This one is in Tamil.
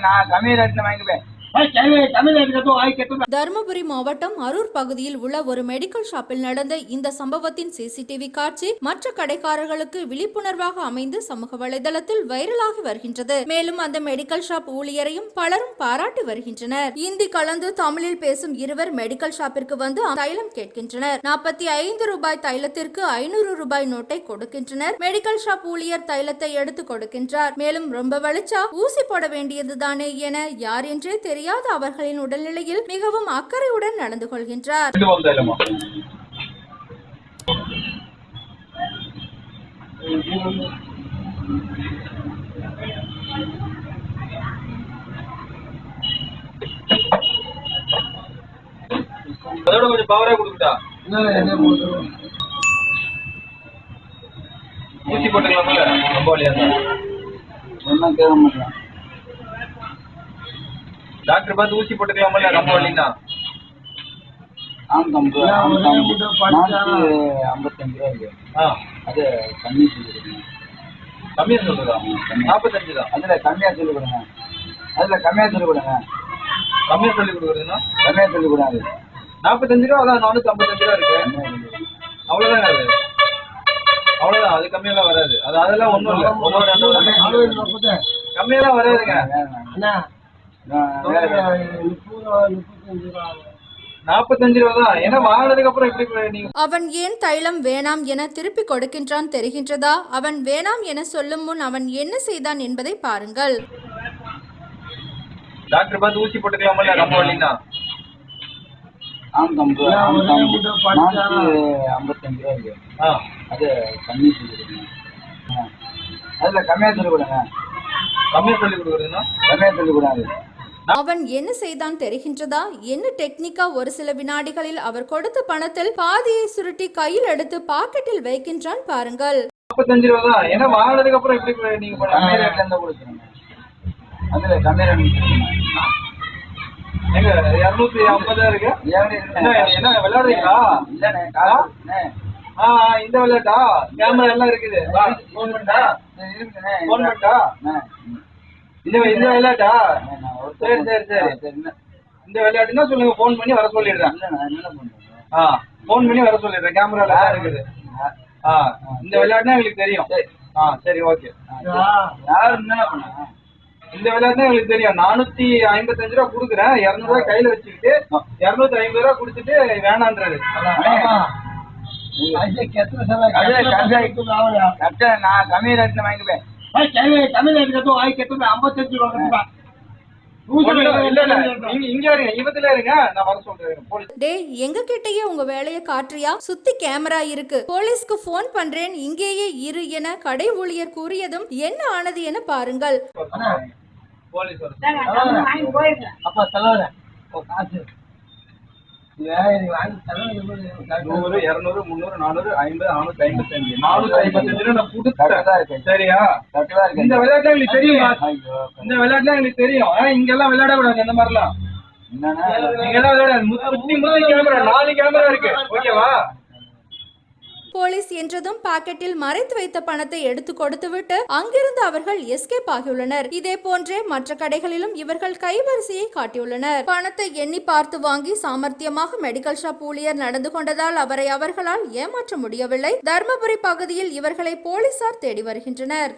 நான் கம்மி ரேட்டில் வாங்கிப்பேன். தருமபுரி மாவட்டம் அரூர் பகுதியில் உள்ள ஒரு மெடிக்கல் ஷாப்பில் நடந்த இந்த சம்பவத்தின் சிசிடிவி காட்சி மற்ற கடைக்காரர்களுக்கு விழிப்புணர்வாக அமைந்து சமூக வலைதளத்தில் வைரலாகி வருகின்றது. மேலும் அந்த மெடிக்கல் ஷாப் ஊழியரையும் பலரும் பாராட்டி வருகின்றனர். இந்தி கலந்து தமிழில் பேசும் இருவர் மெடிக்கல் ஷாப்பிற்கு வந்து தைலம் கேட்கின்றனர். நாற்பத்தி ஐந்து ரூபாய் தைலத்திற்கு ஐநூறு ரூபாய் நோட்டை கொடுக்கின்றனர். மெடிக்கல் ஷாப் ஊழியர் தைலத்தை எடுத்து கொடுக்கின்றார். மேலும் ரொம்ப வலிச்சா ஊசி போட வேண்டியதுதானே என யார் என்றே தெரியாத அவர்களின் உடல்நிலையில் மிகவும் அக்கறையுடன் நடந்து கொள்கின்றார். அதோட கொஞ்சம் பவரா கொடுக்குட்டா ஊசி போட்டுக்கலாம்ல ரொம்ப வழியா ஒன்றும் கேட்க மாட்டேன் டாக்டர் பார்த்து ஊசி போட்டுக்கலாம்ல ரொம்ப வழின்னா ஆம் தம்பு ஆம் தம்பு நானூற்றி ஐம்பத்தஞ்சு ரூபா இருக்கு ஆ அது கம்மி சொல்லி கொடுங்க கம்மியா சொல்லுதா நாற்பத்தஞ்சு தான் அதில் கம்மியாக சொல்லி கொடுங்க அதில் கம்மியாக சொல்லி கொடுங்க கம்மியா சொல்லி கொடுக்குறதுன்னா கம்மியாக சொல்லி கொடுங்க நாற்பத்தஞ்சு ரூபா அதான் நானூத்தி ஐம்பத்தஞ்சு ரூபா இருக்கு அவ்வளவுதான் அது அவ்வளவுதான் அது கம்மியெல்லாம் வராது அது அதெல்லாம் ஒண்ணும் இல்ல கம்மியெல்லாம் வராதுங்க நாற்பத்தஞ்சு அவன் ஏன் தைலம் வேணாம் என திருப்பி கொடுக்கின்றான் தெரிகின்றதா? அவன் வேணாம் என சொல்லும் முன் அவன் என்ன செய்தான் என்பதை பாருங்கள். டாக்டர் பார்த்து ஊசி போட்டுக்கலாமல்ல ரொம்ப வழின்னா ஆம் தம்பு ஆம் தம்பு நானூற்றி ஐம்பத்தஞ்சு ரூபா இருக்கு. ஆ. அது கம்மி சொல்லி கொடுங்க. அதில் கம்மியாக சொல்லி கொடுங்க. கம்மியா சொல்லி கொடுக்குறதுன்னா? கம்மியாக சொல்லி கொடுங்க. அவன் என்ன செய்தான் தெரிகின்றதா? என்ன டெக்னிக்கா ஒரு சில வினாடிகளில் அவர் கொடுத்த பணத்தில் பாதியை சுருட்டி கையில் எடுத்து பாக்கெட்டில் வைக்கின்றான் பாருங்கள். நாற்பத்தஞ்சு ரூபா தான். ஏன்னா வாங்கினதுக்கு அப்புறம் எப்படி நீங்க அதில் எங்க இருநூத்தி ஐம்பதா இருக்கு? என்ன விளையாடுறீங்களா? இந்த விளையாட்டா? கேமரா எல்லாம் இருக்குது. போன் போன் இந்த இந்த விளையாட்டா? சரி சரி சரி. இந்த விளையாட்டுன்னா சொல்லுங்க ஃபோன் பண்ணி வர சொல்லிடுறேன். ஆ ஃபோன் பண்ணி வர சொல்லிடுறேன். கேமரால தான் இருக்குது. ஆ இந்த விளையாட்டுனா எங்களுக்கு தெரியும். ஆ சரி ஓகே. யாரு என்ன பண்ண இந்த விளையாட்டுனா எங்களுக்கு தெரியும். நானூத்தி ஐம்பத்தஞ்சு ரூபா கொடுக்குறேன். இரநூறுவா கையில வச்சுக்கிட்டு இருநூத்தி ஐம்பது ரூபா கொடுத்துட்டு வேணான்றது நான் கம்மி ரேட்ல வாங்கிப்பேன் ஒண்ணும் இல்ல, இல்ல இல்ல. நீங்க இங்க இருங்க இவத்துல இருங்க நான் வர சொல்றேன். போலீஸ் டேய் எங்க கிட்டயே உங்க வேலையை காட்டுறியா? சுத்தி கேமரா இருக்கு. போலீஸ்க்கு போன் பண்றேன் இங்கேயே இரு என கடை ஊழியர் கூறியதும் என்ன ஆனது என பாருங்கள் போலீஸ் வர அப்பா தலைவர காசு நூறு இருநூறு முந்நூறு நானூறு ஐம்பது நானூத்தி ஐம்பத்தஞ்சு. நானூத்தி ஐம்பத்தஞ்சு ரூபா நான் இருக்கு சரியா? இந்த விளையாட்டுல எங்களுக்கு தெரியும் இந்த விளையாட்டுல எங்களுக்கு தெரியும். ஆனா இங்க எல்லாம் விளையாட கூடாது இந்த மாதிரிலாம் என்னன்னா நீங்க எல்லாம் விளையாடாது நாலு கேமரா இருக்கு. ஓகேவா? போலீஸ் என்றதும் பாக்கெட்டில் மறைத்து வைத்த பணத்தை எடுத்து கொடுத்துவிட்டு அங்கிருந்து அவர்கள் எஸ்கேப் ஆகியுள்ளனர். இதே போன்றே மற்ற கடைகளிலும் இவர்கள் கைவரிசையை காட்டியுள்ளனர். பணத்தை எண்ணி பார்த்து வாங்கி சாமர்த்தியமாக மெடிக்கல் ஷாப் ஊழியர் நடந்து கொண்டதால் அவரை அவர்களால் ஏமாற்ற முடியவில்லை. தர்மபுரி பகுதியில் இவர்களை போலீசார் தேடி வருகின்றனர்.